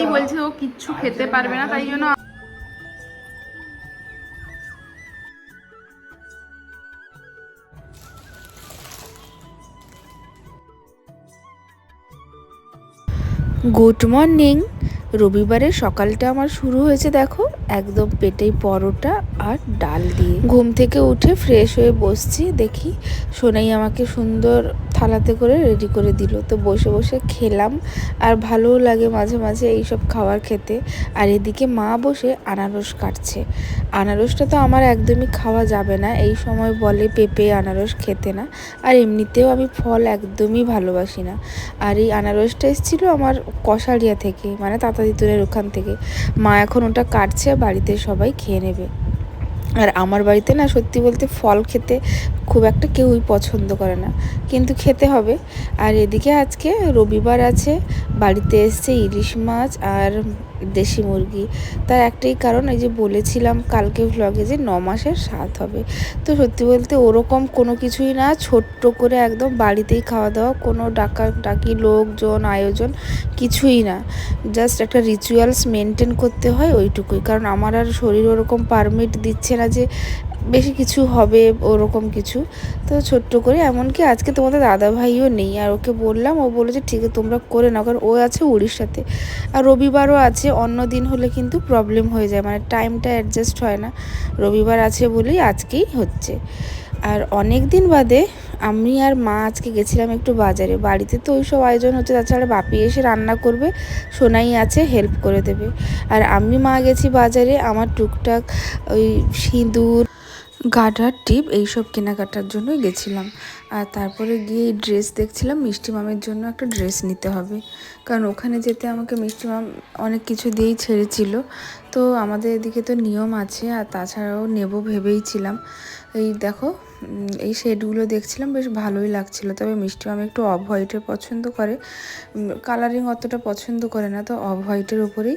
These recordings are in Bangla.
থেকেই বলছে ও কিচ্ছু খেতে পারবে না তাই জন্য গুড মর্নিং রবিবারের সকালটা আমার শুরু হয়েছে দেখো। একদম পেটেই পরোটা আর ডাল দিয়ে। ঘুম থেকে উঠে ফ্রেশ হয়ে বসছি, দেখি সোনাই আমাকে সুন্দর থালাতে করে রেডি করে দিল। তো বসে বসে খেলাম আর ভালোও লাগে মাঝে মাঝে এইসব খাবার খেতে। আর এদিকে মা বসে আনারস কাটছে। আনারসটা তো আমার একদমই খাওয়া যাবে না, এই সময় বলে পেঁপে আনারস খেতে না। আর এমনিতেও আমি ফল একদমই ভালোবাসি না। আর এই আনারসটা এসেছিল আমার কষারিয়া থেকে মানে তাতাদিতুরের ওখান থেকে। মা এখন ওটা কাটছে বাড়িতে সবাই খেয়ে নেবে। আর আমার বাড়িতে না সত্যি বলতে ফল খেতে খুব একটা কেউই পছন্দ করে না। কিন্তু খেতে হবে। আর এদিকে আজকে রবিবার আছে, বাড়িতে এসছে ইলিশ মাছ আর দেশি মুরগি। তার একটাই কারণ, এই যে বলেছিলাম কালকে ভ্লগে যে ন মাসের স্বাদ হবে। তো সত্যি বলতে ওরকম কোনো কিছুই না, ছোট্ট করে একদম বাড়িতেই খাওয়া দাওয়া কোনো ডাকা, ডাকি লোকজন, আয়োজন কিছুই না। জাস্ট একটা রিচুয়ালস মেনটেন করতে হয় ওইটুকুই। কারণ আমার আর শরীর ওরকম পারমিট দিচ্ছে না যে বেশি কিছু হবে ওরকম কিছু। তো ছোট্ট করে, এমনকি আজকে তোমাদের দাদা ভাইও নেই, আর ওকে বললাম, ও বলে যে, ঠিক আছে, তোমরা করে নাও। কারণ ও আছে উড়িষ্যাতে। আর রবিবারও আছে, অন্য দিন হলে কিন্তু প্রবলেম হয়ে যায় মানে টাইমটা অ্যাডজাস্ট হয় না। রবিবার আছে বলেই আজকেই হচ্ছে। আর অনেক দিন বাদে আমি আর মা আজকে গেছিলাম একটু বাজারে। বাড়িতে তো ওই সব আয়োজন হচ্ছে, তাছাড়া বাপি এসে রান্না করবে, সোনাই আছে হেল্প করে দেবে। আর আমি মা গেছি বাজারে, আমার টুকটাক ওই সিঁদুর গার্ডার টিপ এইসব কেনাকাটার জন্যই গেছিলাম। আর তারপরে গিয়ে এই ড্রেস দেখছিলাম, মিষ্টি মামের জন্য একটা ড্রেস নিতে হবে। কারণ ওখানে যেতে আমাকে মিষ্টি মাম অনেক কিছু দিয়েই ছেড়েছিল। তো আমাদের এদিকে তো নিয়ম আছে, আর তাছাড়াও নেব ভেবেইছিলাম এই দেখো এই শেডগুলো দেখছিলাম, বেশ ভালোই লাগছিল। তবে মিষ্টি মাম একটু অফ হোয়াইটের পছন্দ করে। কালারিং অতটা পছন্দ করে না, তো অফ হোয়াইটের উপরেই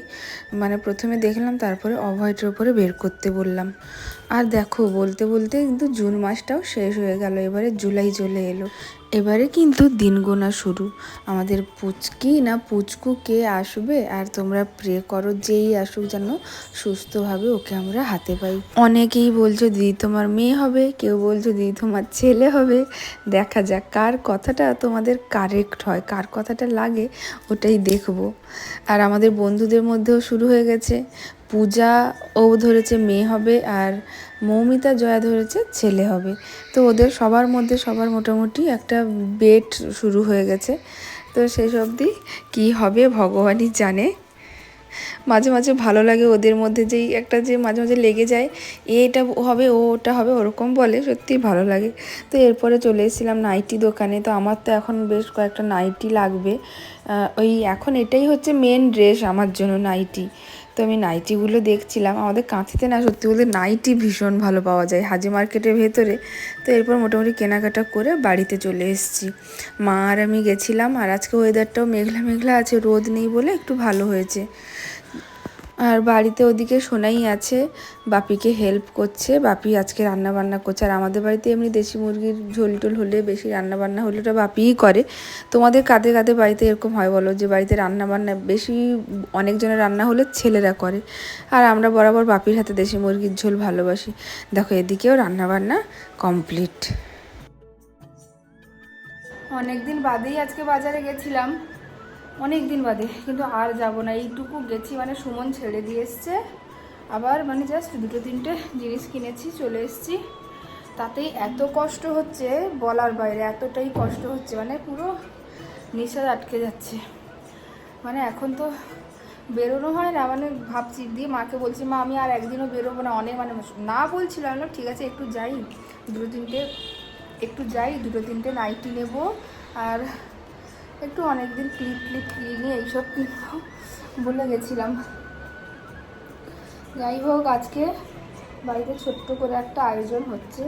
মানে প্রথমে দেখলাম, তারপরে অফ হোয়াইটের উপরে বের করতে বললাম। আর দেখো, বলতে বলতে কিন্তু জুন মাসটাও শেষ হয়ে গেল, এবারে জুলাই চলে এলো। এবারে কিন্তু দিন গোনা শুরু। আমাদের পুচকি না পুচকু কে আসবে? আর তোমরা প্রে করো, যেই আসুক যেন সুস্থভাবে ওকে আমরা হাতে পাই। অনেকেই বলছো, দিদি তোমার মেয়ে হবে। কেউ বলছো দিদি তোমার ছেলে হবে, দেখা যাক কার কথাটা তোমাদের কারেক্ট হয়, কার কথাটা লাগে ওটাই দেখব। আর আমাদের বন্ধুদের মধ্যেও শুরু হয়ে গেছে। পূজা ও ধরেছে মেয়ে হবে আর মৌমিতা, জয়া ধরেছে ছেলে হবে। তো ওদের সবার মধ্যে সবার মোটামুটি একটা বেট শুরু হয়ে গেছে। তো সেই অবধি কী হবে ভগবানই জানে। মাঝে মাঝে ভালো লাগে ওদের মধ্যে যেই একটা যে মাঝে মাঝে লেগে যায় এটা হবে, ও ওটা হবে, ওরকম বলে, সত্যিই ভালো লাগে। তো এরপরে চলে এসেছিলাম নাইটি দোকানে, তো আমার তো এখন বেশ কয়েকটা নাইটি লাগবে। ওই এখন এটাই হচ্ছে মেন ড্রেস আমার জন্য নাইটি। তো আমি নাইটিগুলো দেখছিলাম। আমাদের কাঁথিতে না সত্যি বলতে নাইটি ভীষণ ভালো পাওয়া যায়। হাজি মার্কেটের ভেতরে। তো এরপর মোটামুটি কেনাকাটা করে বাড়িতে চলে এসেছি। মা আর আমি গেছিলাম আর আজকে ওয়েদারটাও মেঘলা মেঘলা আছে। রোদ নেই বলে একটু ভালো হয়েছে। আর বাড়িতে ওদিকে সোনাই আছে, বাপিকে হেল্প করছে। বাপি আজকে রান্না বান্না করছে। আর আমাদের বাড়িতে এমনি দেশি মুরগির ঝোল টোল হলে বেশি রান্না বান্না হলে ওটা বাপিই করে। তোমাদের কাদের কাদের বাড়িতে এরকম হয় বলো যে, বাড়িতে রান্না বান্না বেশি অনেকজনের রান্না হলে ছেলেরা করে। আর আমরা বরাবর বাপির হাতে দেশি মুরগির ঝোল ভালোবাসি। দেখো, এদিকেও রান্না বান্না কমপ্লিট অনেক দিন বাদেই আজকে বাজারে গেছিলাম। অনেক দিন বাদে কিন্তু আর যাব না। এইটুকু গেছি মানে সুমন ছেড়ে দিয়ে এসছে। আবার মানে জাস্ট দুটো তিনটে জিনিস কিনেছি চলে এসেছি। তাতেই এত কষ্ট হচ্ছে বলার বাইরে এতটাই কষ্ট হচ্ছে মানে পুরো নিঃশ্বাস আটকে যাচ্ছে। মানে এখন তো বেরোনো হয় না মানে ভাবছি দিয়ে মাকে বলছি মা আমি আর একদিনও বেরোবো না। অনেক মানে না বলছিলাম বললাম, ঠিক আছে একটু যাই। দুটো তিনটে একটু যাই দুটো তিনটে নাইটি নেব। আর একটু অনেক দিন ক্লিপ ক্লিপ কিনে এইসব কিনবো বলে গেছিলাম। যাই হোক, আজকে বাড়িতে ছোট্ট করে একটা আয়োজন হচ্ছে।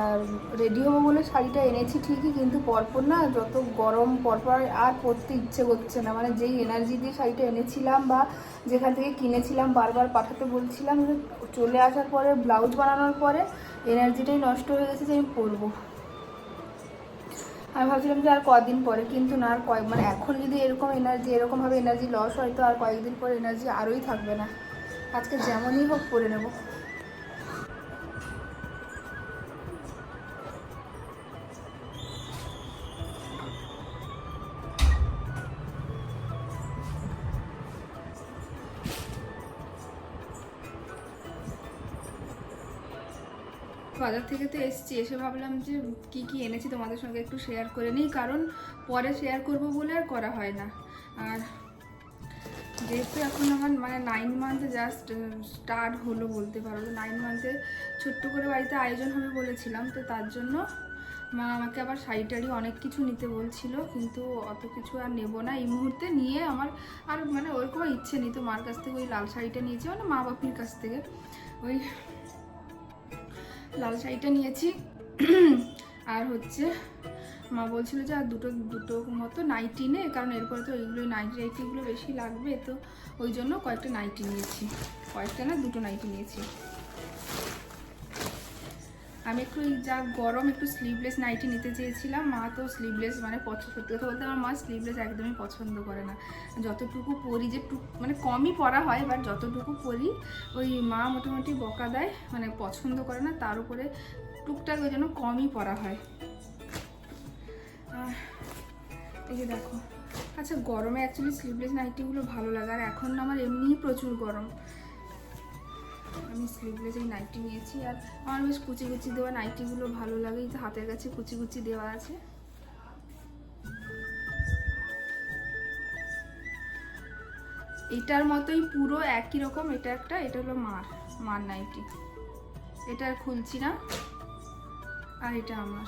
আর রেডি হব বলে শাড়িটা এনেছি ঠিকই, কিন্তু পরপর না যত গরম পরপর আর পরতে ইচ্ছে করছে না। মানে যেই এনার্জি দিয়ে শাড়িটা এনেছিলাম বা যেখান থেকে কিনেছিলাম, বারবার পাঠাতে বলছিলাম, চলে আসার পরে, ব্লাউজ বানানোর পরে এনার্জিটাই নষ্ট হয়ে গেছে যে আমি পরবো। আমি ভাবছিলাম যে আর কদিন পরে, কিন্তু না, আর কয়েক মানে এখন যদি এরকম এনার্জি এরকমভাবে এনার্জি লস হয়, তো আর কয়েকদিন পরে এনার্জি আরোই থাকবে না। আজকে যেমনই হোক করে নেব। বাজার থেকে তো এসেছি, এসে ভাবলাম যে কি কি এনেছি তোমাদের সঙ্গে একটু শেয়ার করে নিই, কারণ পরে শেয়ার করব বলে আর করা হয় না। আর যেহেতু এখন আমার মানে নাইন মান্থ জাস্ট স্টার্ট হলো বলতে পারো নাইন মান্থে ছোট্ট করে বাড়িতে আয়োজন হবে বলেছিলাম, তো তার জন্য মা আমাকে আবার শাড়ি টাড়ি অনেক কিছু নিতে বলছিল, কিন্তু অত কিছু আর নেব না। এই মুহূর্তে নিয়ে আমার আর মানে ওরকম ইচ্ছে নেই, তো মার কাছ থেকে ওই লাল শাড়িটা নিয়েছি মানে মা বাপির কাছ থেকে। ওই লাল শাড়িটা নিয়েছি। আর হচ্ছে মা বলছিল যে আর দুটো দুটো মতো নাইটি নে, কারণ এরপরে তো এইগুলো নাইটি নাইটিগুলো বেশি লাগবে, তো ওই জন্য কয়েকটা নাইটি নিয়েছি। কয়েকটা না, দুটো নাইটি নিয়েছি। আমি একটু যা গরম, একটু স্লিভলেস নাইটি নিতে চেয়েছিলাম। মা তো স্লিভলেস মানে পছন্দ, সত্যি কথা বলতে আমার মা স্লিভলেস একদমই পছন্দ করে না। যতটুকু পরি যে টুক মানে কমই পরা হয় বাট যতটুকু পরি ওই মা মোটামুটি বকা দেয় মানে পছন্দ করে না, তার উপরে টুকটাক ওই জন্য কমই পরা হয়। এই যে দেখো। আচ্ছা গরমে অ্যাকচুয়ালি স্লিভলেস নাইটিগুলো ভালো লাগে, আর এখন আমার এমনিই প্রচুর গরম। আমি স্লিভলেস এই নাইটি নিয়েছি আর আমার বেশ কুচি কুচি দেওয়া নাইটিগুলো ভালো লাগে হাতের কাছে কুচি কুচি দেওয়া আছে। এটার মতোই পুরো একই রকম, এটা একটা, এটা হলো মার মার নাইটি। এটা আর খুলছি না, আর এটা আমার।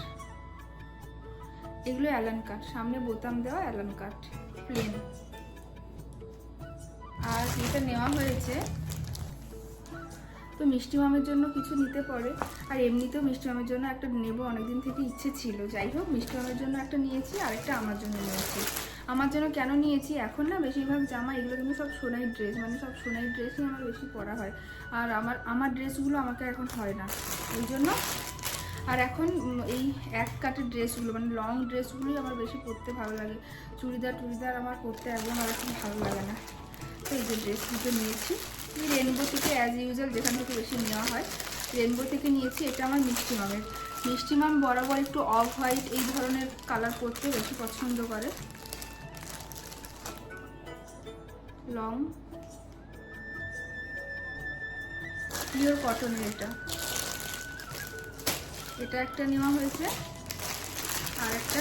এগুলো অ্যালান কাট, সামনে বোতাম দেওয়া অ্যালান কাট, প্লেন। আর এটা নেওয়া হয়েছে তো মিষ্টি মামের জন্য কিছু নিতে পারে। আর এমনিতেও মিষ্টি মামের জন্য একটা নেব, অনেকদিন থেকে ইচ্ছে ছিল। যাই হোক, মিষ্টি মামের জন্য একটা নিয়েছি আর একটা আমার জন্য নিয়েছি। আমার জন্য কেন নিয়েছি? এখন না বেশিরভাগ জামা এগুলো কিন্তু সব সোনাই ড্রেস মানে সব সোনাই ড্রেসই আমার বেশি পরা হয়। আর আমার আমার ড্রেসগুলো আমাকে এখন হয় না। ওই জন্য, আর এখন এই এক কাটের ড্রেসগুলো মানে লং ড্রেসগুলোই আমার বেশি পরতে ভালো লাগে। চুড়িদার টুড়িদার আমার পরতে একদম আর এখন ভালো লাগে না। তো এই যে ড্রেস দুটো নিয়েছি। রেনবো থেকে অ্যাজ ইউজুয়াল যেখান থেকে বেশি নেওয়া হয় রেনবো থেকে নিয়েছি, এটা আমার মিষ্টি মামের। মিষ্টি মাম বরাবর একটু অফ হোয়াইট এই ধরনের কালার পরতে বেশি পছন্দ করে। লং। পিওর কটনের এটা। এটা একটা নেওয়া হয়েছে। আর একটা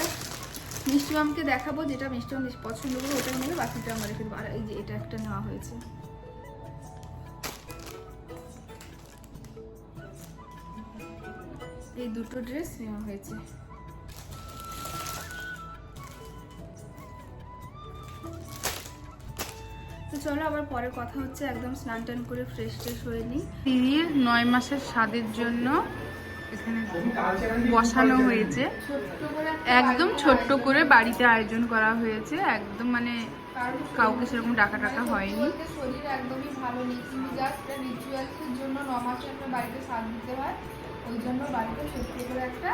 মিষ্টি মামকে দেখাবো, যেটা মিষ্টি মাম পছন্দ করব ওটা নেবে বাকিটা আমার রেখে দেবো। আর এই যে এটা একটা নেওয়া হয়েছে। এই দুটো ড্রেস নেওয়া হয়েছে। তো চলো আবার পরে কথা হচ্ছে একদম স্নান টান করে ফ্রেশ ট্রেশ হয়ে নিই। দিদির নয় মাসের স্বাদের জন্য এখানে বসানো হয়েছে। একদম ছোট্ট করে বাড়িতে আয়োজন করা হয়েছে। একদম মানে কাউকে সেরকম ডাকা টাকা হয়নি। শরীর একদমই ভালো নেই। কিন্তু জাস্ট রিচুয়ালসের জন্য ন মাসে একটা বাড়িতে স্বাদ দিতে হয়। ওই জন্য বাড়িতে ছোট্ট করে একটা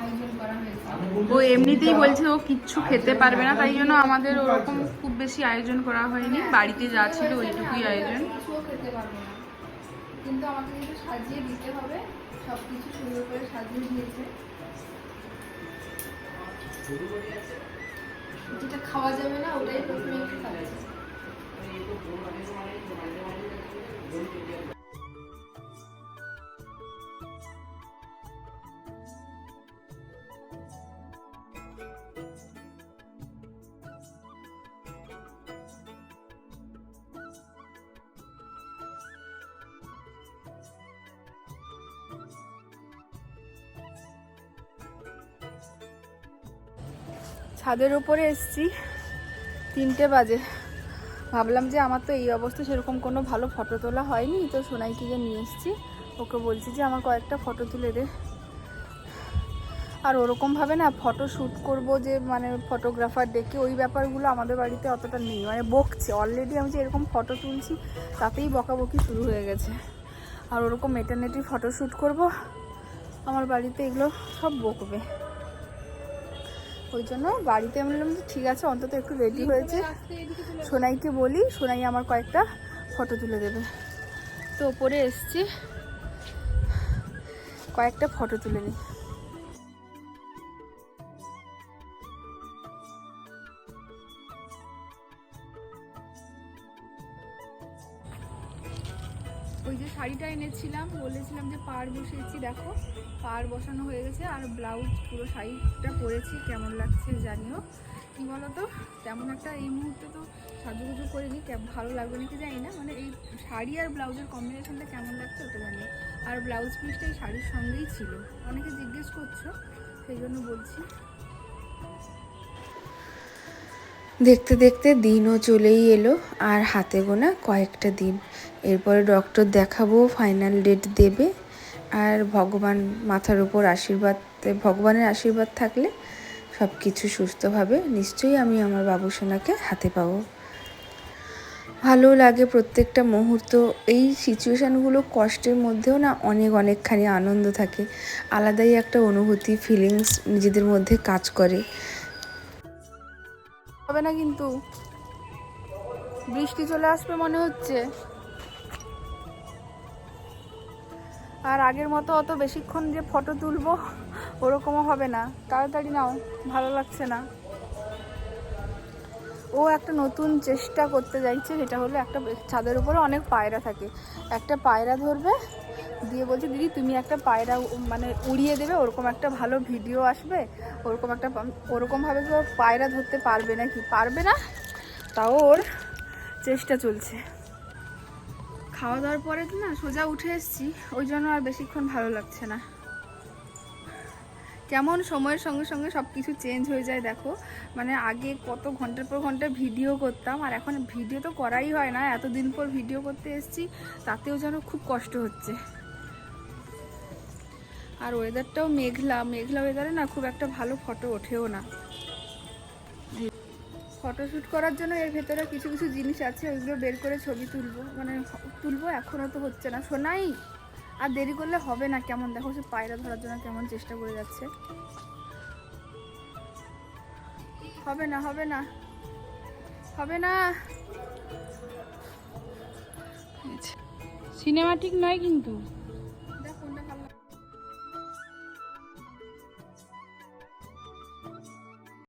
আয়োজন করা হয়েছে। ও এমনিতেই বলছে ও কিচ্ছু খেতে পারবে না তাই জন্য আমাদের ওরকম খুব বেশি আয়োজন করা হয়নি। বাড়িতে যা ছিল ওইটুকুই আয়োজন। কিছুও খেতে পারব না। কিন্তু আমাকে কিন্তু সাজিয়ে দিতে হবে সব কিছু সুন্দর করে সাজিয়ে দিয়েছে। যেটা খাওয়া যাবে না ওটাই প্রথমে ছাদের উপরে এসছি। তিনটে বাজে। ভাবলাম যে আমার তো এই অবস্থা সেরকম কোনো ভালো ফটো তোলা হয়নি, তো সোনাইকে যে নিয়ে এসছি। ওকে বলছি যে আমার কয়েকটা ফটো তুলে দে। আর ওরকমভাবে না ফটো শ্যুট করব যে মানে ফটোগ্রাফার ডেকে ওই ব্যাপারগুলো আমাদের বাড়িতে অতটা নেই। মানে বকছে। অলরেডি আমি যে এরকম ফটো তুলছি, তাতেই বকাবকি শুরু হয়ে গেছে। আর ওরকম মেটার্নিটি ফটো শ্যুট করব, আমার বাড়িতে এগুলো সব বকবে। ওই জন্য বাড়িতে আমি বললাম যে ঠিক আছে, অন্তত একটু রেডি হয়েছে। সোনাইকে বলি, সোনাই আমার কয়েকটা ফটো তুলে দেবে। তো ওপরে এসছি। কয়েকটা ফটো তুলে নিই। ওই যে শাড়িটা এনেছিলাম, বলেছিলাম যে পাড় বসিয়েছি, দেখো, পাড় বসানো হয়ে গেছে, আর ব্লাউজ, পুরো শাড়িটা পরেছি, কেমন লাগছে জানিও। কি বলতো, তেমন একটা এই মুহূর্তে তো সাজুগুজু করিনি ভালো লাগবে নাকি জানি না মানে এই শাড়ি আর ব্লাউজের কম্বিনেশনটা কেমন লাগছে ওটা জানি আর ব্লাউজ পিসটা এই শাড়ির সঙ্গেই ছিল। অনেকে জিজ্ঞেস করছ, সেই জন্য বলছি। দেখতে দেখতে দিনও চলেই এলো আর হাতে গোনা কয়েকটা দিন। এরপরে ডক্টর দেখাবো ফাইনাল ডেট দেবে আর ভগবান মাথার উপর আশীর্বাদ, ভগবানের আশীর্বাদ থাকলে সব কিছু সুস্থভাবে নিশ্চয়ই আমি আমার বাবুসোনাকে হাতে পাবো। ভালো লাগে প্রত্যেকটা মুহূর্ত। এই সিচুয়েশানগুলো কষ্টের মধ্যেও না অনেক অনেকখানি আনন্দ থাকে। আলাদাই একটা অনুভূতি ফিলিংস নিজেদের মধ্যে কাজ করে। হবে না কিন্তু। বৃষ্টি চলে আসবে মনে হচ্ছে। আর আগের মতো অত বেশিক্ষণ যে ফটো তুলবো, ওরকমও হবে না। তাড়াতাড়ি নাও, ভালো লাগছে না। ও একটা নতুন চেষ্টা করতে চাইছে সেটা হলো একটা ছাদের উপরে অনেক পায়রা থাকে। একটা পায়রা ধরবে দিয়ে বলছে, দিদি, তুমি একটা পায়রা মানে উড়িয়ে দেবে, ওরকম একটা ভালো ভিডিও আসবে, ওরকম একটা ওরকমভাবে তো পায়রা ধরতে পারবে নাকি? পারবে না, তাও ওর চেষ্টা চলছে। খাওয়া দাওয়ার পরে তো না, সোজা উঠে এসেছি, ওই জন্য আর বেশিক্ষণ ভালো লাগছে না। কেমন সময়ের সঙ্গে সঙ্গে সব কিছু চেঞ্জ হয়ে যায় দেখো। মানে আগে কত ঘণ্টার পর ঘণ্টা ভিডিও করতাম, আর এখন ভিডিও তো করাই হয় না, এতদিন পর ভিডিও করতে এসেছি, তাতেও যেন খুব কষ্ট হচ্ছে। আর ওয়েদারটাও মেঘলা। মেঘলা ওয়েদারে না খুব একটা ভালো ফটো ওঠেও না। ফটোশ্যুট করার জন্য এর ভেতরে কিছু কিছু জিনিস আছে, ওইগুলো বের করে ছবি তুলবো। মানে তুলবো এখনও তো হচ্ছে না। শোনাই আর দেরি করলে হবে না। কেমন দেখো, সে পায়রা ধরার জন্য কেমন চেষ্টা করে যাচ্ছে। হবে না হবে না। হবে না। সিনেমাটিক নয় কিন্তু।